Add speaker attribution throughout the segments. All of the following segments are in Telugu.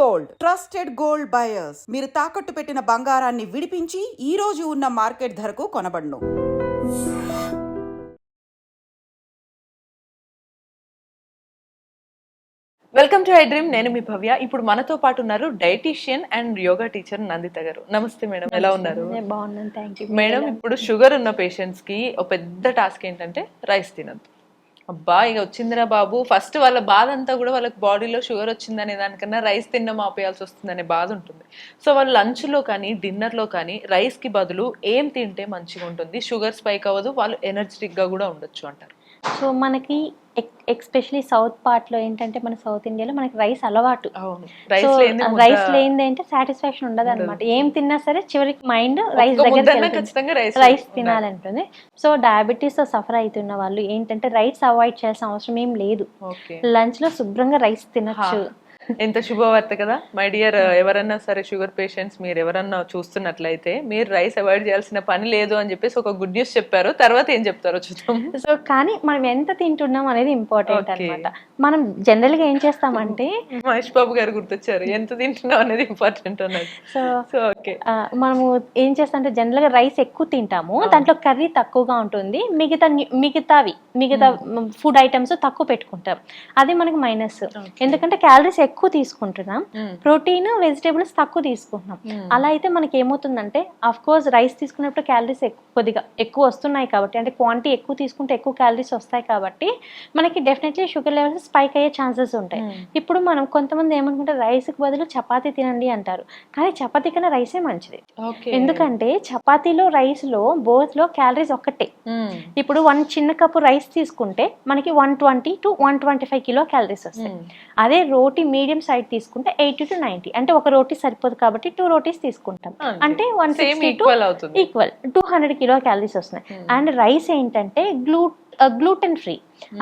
Speaker 1: గోల్డ్. Trusted gold buyers. మీరు తాకట్టు పెట్టిన బంగారాన్ని విడిపించి ఈ రోజు ఉన్న మార్కెట్ ధరకు కొనబడును.
Speaker 2: Welcome to iDream. నేను మీ భవ్య. ఇప్పుడు మనతో పాటు ఉన్నారు dietician and yoga teacher Nandita garu. నమస్తే మేడం. ఎలా ఉన్నారు?
Speaker 3: నేను బాగున్నాను. థ్యాంక్ యూ
Speaker 2: మేడం ఇప్పుడు షుగర్ ఉన్న పేషెంట్స్కి ఒక పెద్ద టాస్క్ ఏంటంటే రైస్ తినద్దు. అబ్బా ఇక వచ్చిందిరా బాబు. ఫస్ట్ వాళ్ళ బాధ అంతా కూడా వాళ్ళకి బాడీలో షుగర్ వచ్చిందనే దానికన్నా రైస్ తినడం ఆపేయాల్సి వస్తుందనే బాధ ఉంటుంది. సో వాళ్ళు లంచ్లో కానీ డిన్నర్లో కానీ రైస్కి బదులు ఏం తింటే మంచిగా ఉంటుంది షుగర్ స్పైక్ అవ్వదు వాళ్ళు ఎనర్జెటిక్గా కూడా ఉండొచ్చు అంటారు.
Speaker 3: సో మనకి ఎక్స్పెషలీ సౌత్ పార్ట్లో ఏంటంటే మన సౌత్ ఇండియాలో మనకి రైస్ అలవాటు. సో
Speaker 2: రైస్ లేని
Speaker 3: రైస్ లేనిది అంటే సాటిస్ఫాక్షన్ ఉండదు అనమాట ఏం తిన్నా సరే చివరికి మైండ్ రైస్ దగ్గర
Speaker 2: రైస్
Speaker 3: తినాలంటుంది. సో డయాబెటీస్తో సఫర్ అవుతున్న వాళ్ళు ఏంటంటే రైస్ అవాయిడ్ చేయాల్సిన అవసరం ఏం లేదు. లంచ్లో శుభ్రంగా రైస్ తినొచ్చు.
Speaker 2: ఎంత శుభవార్త కదా? మై డియర్ ఎవరన్నా సరే షుగర్ పేషెంట్స్ మీరు ఎవరన్నా చూస్తున్నట్లయితే మీరు రైస్ అవాయిడ్ చేయాల్సిన పని లేదు అని చెప్పేసి ఒక గుడ్ న్యూస్ చెప్పారు. తర్వాత ఏం చెప్తారో చూద్దాం.
Speaker 3: సో కానీ మనం ఎంత తింటున్నాం అనేది ఇంపార్టెంట్. అన్నమాట. మనం జనరల్గా ఏం చేస్తామంటే
Speaker 2: మహేష్ బాబు గారు గుర్తొచ్చారు. ఎంత తింటున్నాం అనేది ఇంపార్టెంట్ అన్నది.
Speaker 3: సో
Speaker 2: సో ఓకే
Speaker 3: మనము ఏం చేస్తామంటే జనరల్గా రైస్ ఎక్కువ తింటాము. దాంట్లో కర్రీ తక్కువగా ఉంటుంది. మిగతా మిగతావి మిగతా ఫుడ్ ఐటమ్స్ తక్కువ పెట్టుకుంటాం. అది మనకి మైనస్ ఎందుకంటే క్యాలరీస్ ఎక్కువ తీసుకుంటున్నాం. ప్రోటీన్ వెజిటేబుల్స్ తక్కువ తీసుకుంటున్నాం. అలా అయితే మనకి ఏమవుతుందంటే అఫ్ కోర్స్ రైస్ తీసుకున్నప్పుడు క్యాలరీస్ కొద్దిగా ఎక్కువ వస్తున్నాయి కాబట్టి అంటే క్వాంటిటీ ఎక్కువ తీసుకుంటే ఎక్కువ క్యాలరీస్ వస్తాయి కాబట్టి మనకి డెఫినెట్లీ షుగర్ లెవెల్స్ స్పైక్ అయ్యే ఛాన్సెస్ ఉంటాయి. ఇప్పుడు మనం కొంతమంది ఏమనుకుంటారు రైస్కి బదులు చపాతీ తినండి అంటారు. కానీ చపాతీ కన్నా రైసే మంచిది. ఎందుకంటే చపాతీలో రైస్లో బోత్లో క్యాలరీస్ ఒక్కటే. ఇప్పుడు వన్ చిన్న కప్పు రైస్ తీసుకుంటే మనకి one twenty to one twenty five kilo calories వస్తాయి. అదే రోటీ మీడియం సైడ్ తీసుకుంటే ఎయిటీ టు నైన్టీ అంటే ఒక రోటీ సరిపోదు కాబట్టి టూ రోటీస్ తీసుకుంటాం. అంటే one
Speaker 2: same
Speaker 3: sixty to
Speaker 2: equal
Speaker 3: two hundred kilo calories వస్తున్నాయి. అండ్ రైస్ ఏంటంటే గ్లూ గ్లూటెన్ ఫ్రీ.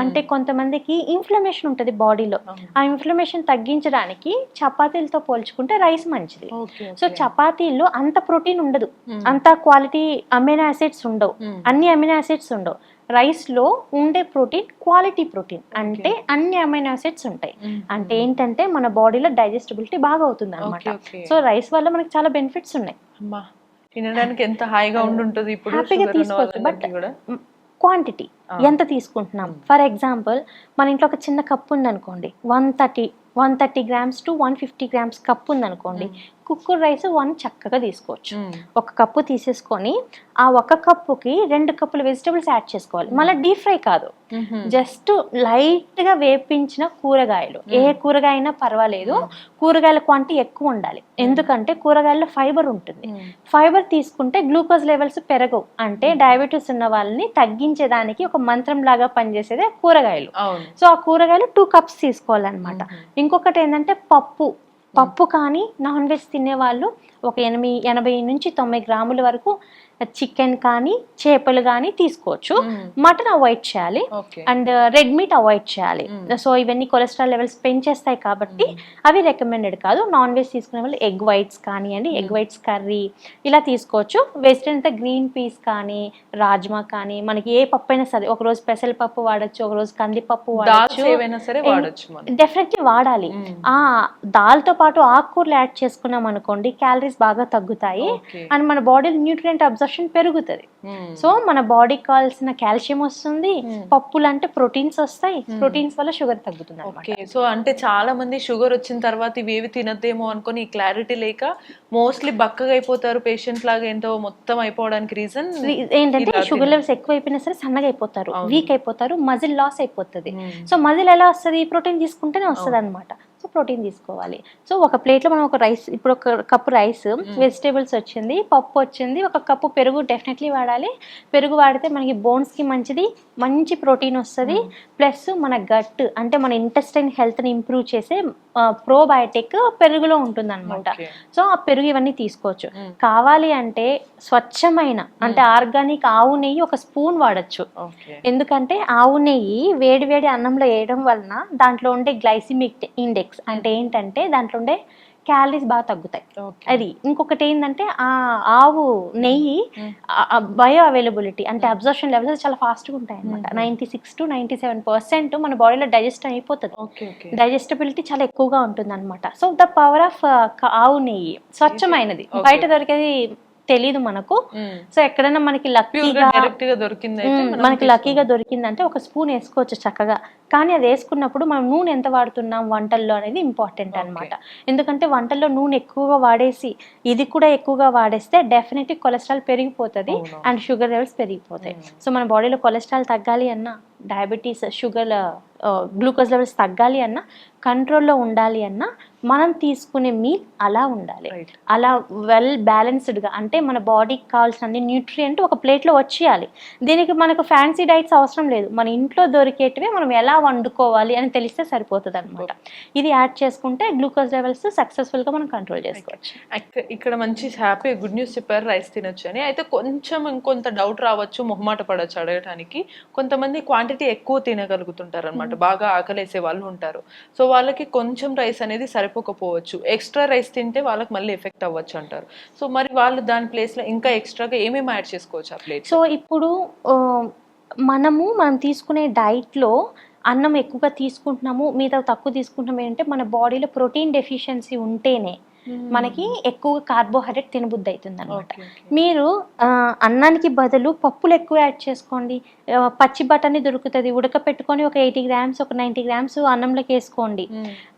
Speaker 3: అంటే కొంతమందికి ఇన్ఫ్లమేషన్ ఉంటుంది బాడీలో. ఆ ఇన్ఫ్లమేషన్ తగ్గించడానికి చపాతీలతో పోల్చుకుంటే రైస్ మంచిది. సో చపాతీల్లో అంత ప్రోటీన్ ఉండదు. అంత క్వాలిటీ అమినో యాసిడ్స్ ఉండవు. అన్ని అమినో యాసిడ్స్ ఉండవు. రైస్లో ఉండే ప్రోటీన్ క్వాలిటీ ప్రోటీన్. అంటే అన్ని అమైనో యాసిడ్స్ ఉంటాయి. అంటే ఏంటంటే మన బాడీలో డైజెస్టిబిలిటీ బాగా అవుతుంది అనమాట. సో రైస్ వల్ల మనకి చాలా బెనిఫిట్స్ ఉన్నాయి.
Speaker 2: తినడానికి ఎంత హాయిగా ఉండుంటుంది ఇప్పుడు
Speaker 3: హ్యాపీగా తీసుకోవచ్చు. బట్ క్వాంటిటీ ఎంత తీసుకుంటున్నాం? ఫర్ ఎగ్జాంపుల్ మన ఇంట్లో ఒక చిన్న కప్ ఉందనుకోండి one thirty one thirty grams to one fifty grams cup ఉందనుకోండి కుక్కర్ రైస్ వన్ చక్కగా తీసుకోవచ్చు. ఒక కప్పు తీసేసుకొని ఆ ఒక కప్పుకి రెండు కప్పులు వెజిటబుల్స్ యాడ్ చేసుకోవాలి. మళ్ళీ డీప్ ఫ్రై కాదు. జస్ట్ లైట్గా వేపించిన కూరగాయలు. ఏ కూరగాయ అయినా పర్వాలేదు. కూరగాయల క్వాంటిటీ ఎక్కువ ఉండాలి. ఎందుకంటే కూరగాయల్లో ఫైబర్ ఉంటుంది. ఫైబర్ తీసుకుంటే గ్లూకోజ్ లెవెల్స్ పెరగవు. అంటే డయాబెటీస్ ఉన్న వాళ్ళని తగ్గించేదానికి ఒక మంత్రం లాగా పనిచేసేదే కూరగాయలు. సో ఆ కూరగాయలు టూ కప్స్ తీసుకోవాలన్నమాట. ఇంకొకటి ఏంటంటే పప్పు. పప్పు కానీ నాన్ వెజ్ తినేవాళ్ళు ఒక ఎనిమిది ఎనభై నుంచి తొంభై గ్రాముల వరకు చికెన్ కానీ చేపలు కానీ తీసుకోవచ్చు. మటన్ అవాయిడ్ చేయాలి. అండ్ రెడ్ మీట్ అవాయిడ్ చేయాలి. సో ఇవన్నీ కొలెస్ట్రాల్ లెవెల్స్ పెంచేస్తాయి కాబట్టి అవి రికమెండెడ్ కాదు. నాన్ వెజ్ తీసుకునే వాళ్ళు ఎగ్ వైట్స్ కానివ్వండి ఎగ్ వైట్స్ కర్రీ ఇలా తీసుకోవచ్చు. వెజిటేరియన్ అయితే గ్రీన్ పీస్ కానీ రాజ్మా కానీ మనకి ఏ పప్పు అయినా సరే ఒక రోజు పెసరపప్పు వాడచ్చు ఒక రోజు కందిపప్పు వాడచ్చు. డెఫినెట్లీ వాడాలి. ఆ దాల్తో పాటు ఆకుకూరలు యాడ్ చేసుకున్నాం అనుకోండి క్యాలరీస్ బాగా తగ్గుతాయి. అండ్ మన బాడీలో న్యూట్రియంట్ అబ్జర్షన్ పెరుగుతుంది. సో మన బాడీకి కావాల్సిన కాల్షియం వస్తుంది పప్పులు అంటే ప్రోటీన్స్ వస్తాయి ప్రోటీన్స్ వల్ల షుగర్ తగ్గుతుంది
Speaker 2: ఓకే. సో అంటే చాలా మంది షుగర్ వచ్చిన తర్వాత ఇవి ఏవి తినద్దేమో అనుకొని క్లారిటీ లేక మోస్ట్లీ బక్కగా అయిపోతారు పేషెంట్ లాగా ఏంటో మొత్తం అయిపోవడానికి రీజన్
Speaker 3: ఏంటంటే షుగర్ లెవెల్స్ ఎక్కువ అయిపోయినా సరే సన్నగా అయిపోతారు వీక్ అయిపోతారు మజిల్ లాస్ అయిపోతుంది. సో మజిల్ ఎలా వస్తుంది? ప్రోటీన్ తీసుకుంటేనే వస్తుంది అనమాట సో ప్రోటీన్ తీసుకోవాలి. సో ఒక ప్లేట్లో మనం ఒక రైస్ ఇప్పుడు ఒక కప్పు రైస్ వెజిటేబుల్స్ వచ్చింది పప్పు వచ్చింది ఒక కప్పు పెరుగు డెఫినెట్లీ వాడాలి. పెరుగు వాడితే మనకి బోన్స్కి మంచిది మంచి ప్రోటీన్ వస్తుంది. ప్లస్ మన గట్ అంటే మన ఇంటెస్టైన్ హెల్త్ని ఇంప్రూవ్ చేసే ప్రోబయోటిక్ పెరుగులో ఉంటుంది అనమాట
Speaker 2: Okay.
Speaker 3: సో ఆ పెరుగు ఇవన్నీ తీసుకోవచ్చు. కావాలి అంటే స్వచ్ఛమైన అంటే ఆర్గానిక్ ఆవు నెయ్యి ఒక స్పూన్ వాడచ్చు. ఎందుకంటే ఆవు నెయ్యి వేడి వేడి అన్నంలో వేయడం వలన దాంట్లో ఉండే గ్లైసిమిక్ ఇండెక్స్ అంటే ఏంటంటే దాంట్లో ఉండే క్యాలరీస్ బాగా తగ్గుతాయి. అది ఇంకొకటి ఏంటంటే ఆ ఆవు నెయ్యి. బయో అవైలబిలిటీ అంటే అబ్జర్షన్ లెవెల్స్ చాలా ఫాస్ట్గా ఉంటాయి అనమాట
Speaker 2: Mm.
Speaker 3: Ninety six to ninety seven percent మన బాడీలో డైజెస్ట్ అయిపోతుంది. డైజెస్టబిలిటీ చాలా ఎక్కువగా ఉంటుంది అనమాట సో ద పవర్ ఆఫ్ ఆవు నెయ్యి స్వచ్ఛమైనది. బయట దొరికేది తెలీదు మనకు సో ఎక్కడైనా మనకి లక్కీగా మనకి లక్కీగా దొరికిందంటే ఒక స్పూన్ వేసుకోవచ్చు చక్కగా కానీ అది వేసుకున్నప్పుడు మనం నూనె ఎంత వాడుతున్నాం వంటల్లో అనేది ఇంపార్టెంట్. అన్నమాట ఎందుకంటే వంటల్లో నూనె ఎక్కువగా వాడేసి ఇది కూడా ఎక్కువగా వాడేస్తే డెఫినెట్లీ కొలెస్ట్రాల్ పెరిగిపోతుంది. అండ్ షుగర్ లెవెల్స్ పెరిగిపోతాయి. సో మన బాడీలో కొలెస్ట్రాల్ తగ్గాలి అన్నా డయాబెటీస్ షుగర్ గ్లూకోజ్ లెవెల్స్ తగ్గాలి అన్నా కంట్రోల్లో ఉండాలి అన్నా మనం తీసుకునే మీల్ అలా ఉండాలి. అలా వెల్ బ్యాలెన్స్డ్గా అంటే మన బాడీకి కావాల్సిన అన్ని న్యూట్రియంట్ ఒక ప్లేట్లో వచ్చేయాలి. దీనికి మనకు ఫ్యాన్సీ డైట్స్ అవసరం లేదు. మన ఇంట్లో దొరికేటివే మనం ఎలా వండుకోవాలి అని తెలిస్తే సరిపోతుంది అనమాట ఇది యాడ్ చేసుకుంటే గ్లూకోజ్ లెవెల్స్ సక్సెస్ఫుల్గా మనం కంట్రోల్ చేసుకోవచ్చు.
Speaker 2: ఇక్క- ఇక్కడ మంచి హ్యాపీ గుడ్ న్యూస్ చెప్పారు రైస్ తినొచ్చు అని అయితే కొంచెం ఇంకొంత డౌట్ రావచ్చు మొహమాట పడవచ్చు అడగటానికి. కొంతమంది క్వాంటిటీ ఎక్కువ తినగలుగుతుంటారు అనమాట బాగా ఆకలేసే వాళ్ళు ఉంటారు. సో వాళ్ళకి కొంచెం రైస్ అనేది సరిపోకపోవచ్చు. ఎక్స్ట్రా రైస్ తింటే వాళ్ళకి మళ్ళీ ఎఫెక్ట్ అవ్వచ్చు అంటారు. సో మరి వాళ్ళు దాని ప్లేస్లో ఇంకా ఎక్స్ట్రాగా ఏమేమి యాడ్ చేసుకోవచ్చు ఆ ప్లేట్
Speaker 3: సో ఇప్పుడు మనము మనం తీసుకునే డైట్లో అన్నం ఎక్కువగా తీసుకుంటున్నాము మిగతా తక్కువ తీసుకుంటున్నాము ఏంటంటే మన బాడీలో ప్రోటీన్ డెఫిషియన్సీ ఉంటేనే. మనకి ఎక్కువ కార్బోహైడ్రేట్ తినబుద్ధి అవుతుంది అనమాట మీరు అన్నానికి బదులు పప్పులు ఎక్కువ యాడ్ చేసుకోండి. పచ్చి బఠానీ దొరుకుతుంది. ఉడకపెట్టుకొని ఒక ఎయిటీ గ్రామ్స్ ఒక నైంటీ గ్రామ్స్ అన్నంలోకి వేసుకోండి.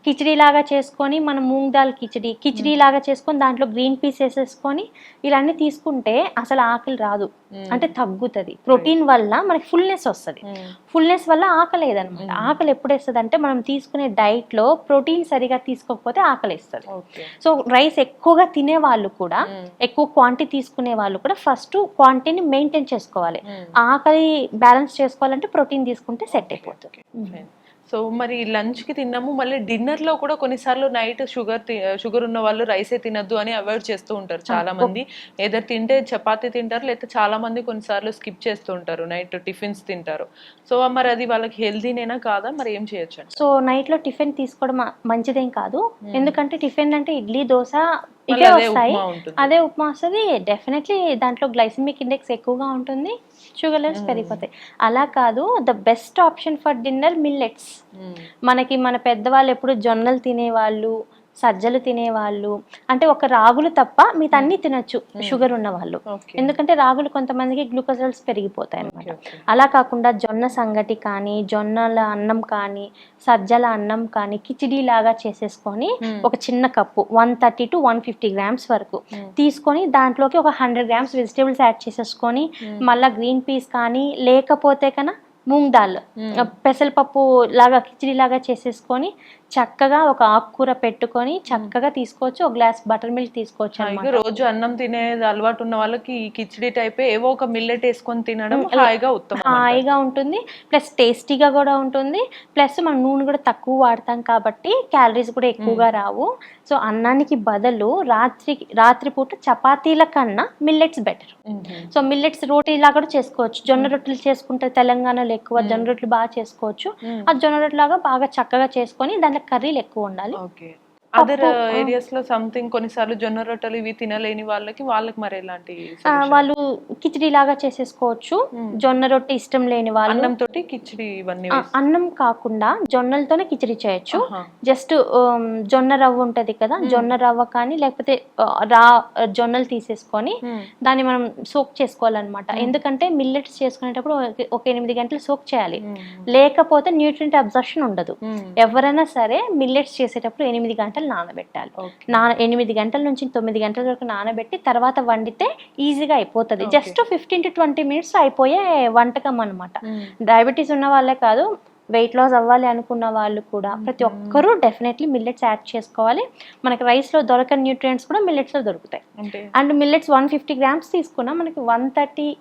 Speaker 3: కిచడీ లాగా చేసుకొని మనం మూంగ్ దాల్ కిచడీ కిచడీ లాగా చేసుకొని దాంట్లో గ్రీన్ పీస్ వేసేసుకొని ఇలాన్నీ తీసుకుంటే అసలు ఆకలి రాదు. అంటే తగ్గుతుంది. ప్రోటీన్ వల్ల మనకి ఫుల్నెస్ వస్తుంది. ఫుల్నెస్ వల్ల ఆకలి అనమాట. ఆకలి ఎప్పుడు వేస్తుంది అంటే మనం తీసుకునే డైట్లో ప్రోటీన్ సరిగా తీసుకోకపోతే ఆకలి వేస్తుంది సో రైస్ ఎక్కువగా తినే వాళ్ళు కూడా ఎక్కువ క్వాంటిటీ తీసుకునే వాళ్ళు కూడా ఫస్ట్ క్వాంటిటీని మెయింటైన్ చేసుకోవాలి. ఆకలి బ్యాలెన్స్ చేసుకోవాలంటే ప్రోటీన్ తీసుకుంటే సెట్ అయిపోతుంది.
Speaker 2: సో మరి లంచ్కి తిన్నాము. మళ్ళీ డిన్నర్లో కూడా కొన్నిసార్లు నైట్ షుగర్ షుగర్ ఉన్న వాళ్ళు రైసే తినద్దు అని అవాయిడ్ చేస్తూ ఉంటారు చాలా మంది ఏదైతే తింటే చపాతీ తింటారు లేకపోతే చాలా మంది కొన్నిసార్లు స్కిప్ చేస్తూ ఉంటారు. నైట్ టిఫిన్స్ తింటారు. సో మరి అది వాళ్ళకి హెల్దీనేనా కాదా? మరి ఏం చేయొచ్చు
Speaker 3: సో నైట్లో టిఫిన్ తీసుకోవడం మంచిదేం కాదు. ఎందుకంటే టిఫిన్ అంటే ఇడ్లీ దోశ ఇవే
Speaker 2: అదే
Speaker 3: వస్తాయి. అదే ఉప్మా వస్తుంది. డెఫినెట్లీ దాంట్లో గ్లైసిమిక్ ఇండెక్స్ ఎక్కువగా ఉంటుంది. Sugar levels
Speaker 2: Hmm.
Speaker 3: పెరిగిపోతాయి. అలా కాదు the best option for dinner millets. మనకి మన పెద్దవాళ్ళు ఎప్పుడు జొన్నలు తినేవాళ్ళు సజ్జలు తినేవాళ్ళు అంటే ఒక రాగులు తప్ప మిగతా అన్ని తినొచ్చు. షుగర్ ఉన్న వాళ్ళు ఎందుకంటే రాగులు కొంతమందికి గ్లూకోజ్ లెవెల్స్ పెరిగిపోతాయి
Speaker 2: ఓకే.
Speaker 3: అలా కాకుండా జొన్న సంగటి కానీ జొన్నల అన్నం కానీ సజ్జల అన్నం కానీ కిచిడీ లాగా చేసేసుకొని. ఒక చిన్న cup one thirty to one fifty grams వరకు. తీసుకొని దాంట్లోకి ఒక హండ్రెడ్ గ్రామ్స్ వెజిటేబుల్స్ యాడ్ చేసేసుకొని. మళ్ళీ గ్రీన్ పీస్ కానీ లేకపోతే కన్నా మూంగ్ దాల్. పెసరపప్పు లాగా కిచిడీ లాగా చేసేసుకొని చక్కగా ఒక ఆకుకూర పెట్టుకొని చక్కగా తీసుకోవచ్చు ఒక గ్లాస్ బటర్ మిల్క్ తీసుకోవచ్చు
Speaker 2: హాయిగా
Speaker 3: అన్నమాట.
Speaker 2: రోజు అన్నం తినేది అలవాటు ఉన్న వాళ్ళకి ఈ కిచిడి టైప్ ఏవో ఒక మిల్లెట్ వేసుకొని తినడం. హాయిగా ఉత్తమం.
Speaker 3: హాయిగా ఉంటుంది. ప్లస్ టేస్టీగా కూడా ఉంటుంది. ప్లస్ మనం నూనె కూడా తక్కువ వాడతాం కాబట్టి క్యాలరీస్ కూడా ఎక్కువగా రావు. సో అన్నానికి బదులు రాత్రి రాత్రిపూట చపాతీల కన్నా మిల్లెట్స్ బెటర్. సో మిల్లెట్స్ రోటీలా కూడా చేసుకోవచ్చు. జొన్న రొట్టెలు చేసుకుంటే తెలంగాణలో ఎక్కువ జొన్న రొట్టెలు బాగా చేసుకోవచ్చు. ఆ జొన్న రొట్టెలాగా బాగా చక్కగా చేసుకొని దాంట్లో కర్రీలు ఎక్కువ ఉండాలి.
Speaker 2: ఓకే. అదర్. ఏరియాస్లో సంథింగ్ కొన్నిసార్లు జొన్న రొట్టెలు ఇవి తినలేని వాళ్ళకి వాళ్ళకి మరి ఎలాంటి?
Speaker 3: వాళ్ళు కిచిడి లాగా చేసేసుకోవచ్చు
Speaker 2: మ్మ్.
Speaker 3: జొన్న రొట్టె ఇష్టం లేని వాళ్ళు
Speaker 2: అన్నం తోటి కిచిడి ఇవన్నీ.
Speaker 3: అన్నం కాకుండా జొన్నలతోనే కిచిడి చేయొచ్చు. జస్ట్ జొన్న రవ్వ ఉంటది కదా
Speaker 2: మ్మ్.
Speaker 3: జొన్న రవ్వ కానీ లేకపోతే రా జొన్నలు తీసేసుకొని
Speaker 2: మ్మ్.
Speaker 3: దాన్ని మనం సోక్ చేసుకోవాలన్నమాట. ఎందుకంటే మిల్లెట్స్ చేసుకునేటప్పుడు ఒక- ఎనిమిది గంటలు సోక్ చేయాలి. లేకపోతే న్యూట్రియంట్ అబ్జర్షన్ ఉండదు. ఎవరైనా సరే మిల్లెట్స్ చేసేటప్పుడు ఎనిమిది గంటలు నానబెట్టాలి.
Speaker 2: ఓకే.
Speaker 3: నా ఎనిమిది గంటల నుంచి తొమ్మిది గంటల వరకు నానబెట్టి తర్వాత వండితే ఈజీగా అయిపోతుంది. Just fifteen to twenty minutes అయిపోయే వంటకం అనమాట. డయాబెటీస్ ఉన్న వాళ్ళే కాదు వెయిట్ లాస్ అవ్వాలి అనుకున్న వాళ్ళు కూడా ప్రతి ఒక్కరూ డెఫినెట్లీ మిల్లెట్స్ యాడ్ చేసుకోవాలి. మనకి రైస్లో దొరకని న్యూట్రియంట్స్ కూడా మిల్లెట్స్లో దొరుకుతాయి. And millets one fifty grams తీసుకున్నా మనకి వన్ థర్టీ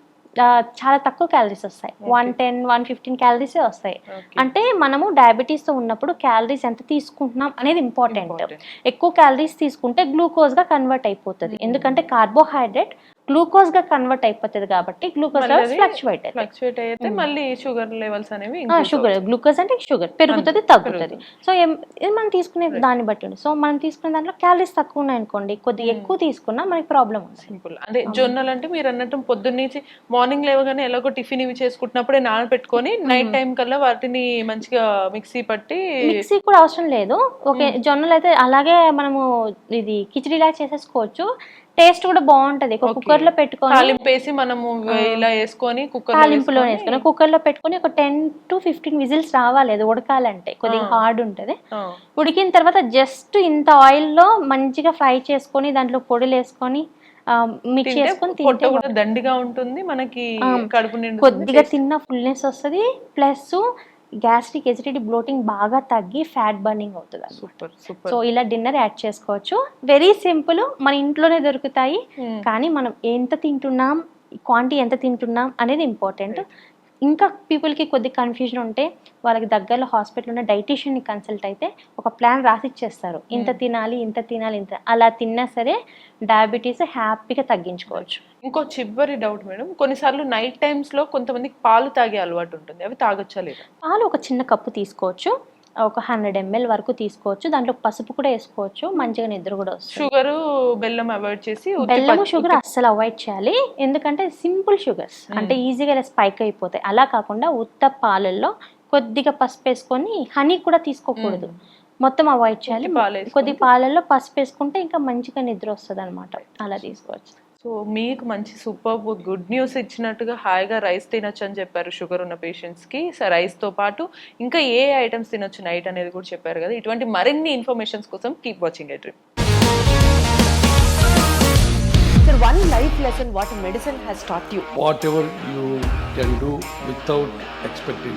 Speaker 3: చాలా తక్కువ క్యాలరీస్ వస్తాయి. వన్ టెన్ వన్ ఫిఫ్టీన్ క్యాలరీసే వస్తాయి. అంటే మనము డయాబెటీస్తో ఉన్నప్పుడు క్యాలరీస్ ఎంత తీసుకుంటున్నాం అనేది ఇంపార్టెంట్. ఎక్కువ క్యాలరీస్ తీసుకుంటే గ్లూకోజ్గా కన్వర్ట్ అయిపోతుంది. ఎందుకంటే కార్బోహైడ్రేట్ గ్లూకోజ్గా కన్వర్ట్ అయిపోతుంది కాబట్టి గ్లూకోజ్ లెవెల్స్ ఫ్లక్చువేట్
Speaker 2: ఫ్లక్చువేట్ అయితే మళ్ళీ షుగర్ లెవెల్స్ అనేవి
Speaker 3: షుగర్ గ్లూకోజ్ అంటే షుగర్ పెరుగుతుంది తగ్గుతుంది. సో ఇది మనం తీసుకునే దాన్ని బట్టి సో మనం తీసుకునే దాంట్లో క్యాలరీస్ తక్కువ ఉన్నాయి అనుకోండి కొద్దిగా ఎక్కువ తీసుకున్నా మనకి ప్రాబ్లం
Speaker 2: సింపుల్ అదే జొన్నలు అంటే మీరు అన్నట్టు పొద్దున్నుంచి మార్నింగ్ లేవగానే ఎలాగో టిఫిన్ ఇవి చేసుకుంటున్నప్పుడే నానబెట్టుకొని నైట్ టైం కల్లా వాటిని మంచిగా మిక్సీ పట్టి
Speaker 3: మిక్సీ కూడా అవసరం లేదు. ఓకే జొన్నలు అయితే అలాగే మనము ఇది కిచడీలా చేసేసుకోవచ్చు. టేస్ట్ కూడా బాగుంటది. ఒక కుక్కర్లో పెట్టుకొని
Speaker 2: మనము ఇలా వేసుకొని కుక్కర్
Speaker 3: తాలింపులో వేసుకొని కుక్కర్లో పెట్టుకొని ఒక టెన్ టు ఫిఫ్టీన్ విజిల్స్ రావాలి. అది ఉడకాలంటే కొద్దిగా హార్డ్ ఉంటది. ఉడికిన తర్వాత జస్ట్ ఇంత ఆయిల్లో మంచిగా ఫ్రై చేసుకొని దాంట్లో పొడులు వేసుకొని మిక్స్ చేసుకొని
Speaker 2: దండిగా ఉంటుంది. మనకి కడుపు
Speaker 3: కొద్దిగా తిన్న ఫుల్నెస్ వస్తుంది. ప్లస్ గ్యాస్ట్రిక్ ఎసిడిటీ బ్లోటింగ్ బాగా తగ్గి ఫ్యాట్ బర్నింగ్ అవుతుంది
Speaker 2: సూపర్
Speaker 3: సో ఇలా డిన్నర్ యాడ్ చేసుకోవచ్చు. వెరీ సింపుల్ మన ఇంట్లోనే దొరుకుతాయి. కానీ మనం ఎంత తింటున్నాం క్వాంటిటీ ఎంత తింటున్నాం అనేది ఇంపార్టెంట్. ఇంకా పీపుల్కి కొద్ది కన్ఫ్యూజన్ ఉంటే వాళ్ళకి దగ్గరలో హాస్పిటల్ ఉన్న డైటీషియన్ని కన్సల్ట్ అయితే ఒక ప్లాన్ రాసి ఇచ్చేస్తారు ఇంత తినాలి ఇంత తినాలి ఇంత అలా తిన్నా సరే డయాబెటీస్ హ్యాపీగా తగ్గించుకోవచ్చు.
Speaker 2: ఇంకో చివరి డౌట్ మేడం కొన్నిసార్లు నైట్ టైమ్స్లో కొంతమందికి పాలు తాగే అలవాటు ఉంటుంది. అవి తాగొచ్చా లేదా?
Speaker 3: పాలు ఒక చిన్న కప్పు తీసుకోవచ్చు. ఒక హండ్రెడ్ ఎంఎల్ వరకు తీసుకోవచ్చు. దాంట్లో పసుపు కూడా వేసుకోవచ్చు. మంచిగా నిద్ర కూడా వస్తుంది.
Speaker 2: షుగర్ బెల్లం అవాయిడ్ చేసి పచ్చి-
Speaker 3: షుగర్ అస్సలు అవాయిడ్ చేయాలి. ఎందుకంటే సింపుల్ షుగర్స్ అంటే ఈజీగా ఇలా స్పైక్ అయిపోతాయి. అలా కాకుండా ఉత్త పాలల్లో కొద్దిగా పసుపు వేసుకొని హనీ కూడా తీసుకోకూడదు. మొత్తం అవాయిడ్ చేయాలి. కొద్ది పాలల్లో పసుపు వేసుకుంటే ఇంకా మంచిగా నిద్ర వస్తుంది అనమాట అలా తీసుకోవచ్చు.
Speaker 2: సో మీకు మంచి సూపర్ గుడ్ న్యూస్ ఇచ్చినట్టుగా హాయిగా రైస్ తినొచ్చు అని చెప్పారు షుగర్ ఉన్న పేషెంట్స్కి సో రైస్తో పాటు ఇంకా ఏ ఐటమ్స్ తినొచ్చు నైట్ అనేది కూడా చెప్పారు కదా ఇటువంటి మరిన్ని ఇన్ఫర్మేషన్స్ కోసం keep watching at
Speaker 4: Sir, one life lesson what medicine has taught you.
Speaker 5: whatever you can do without expecting.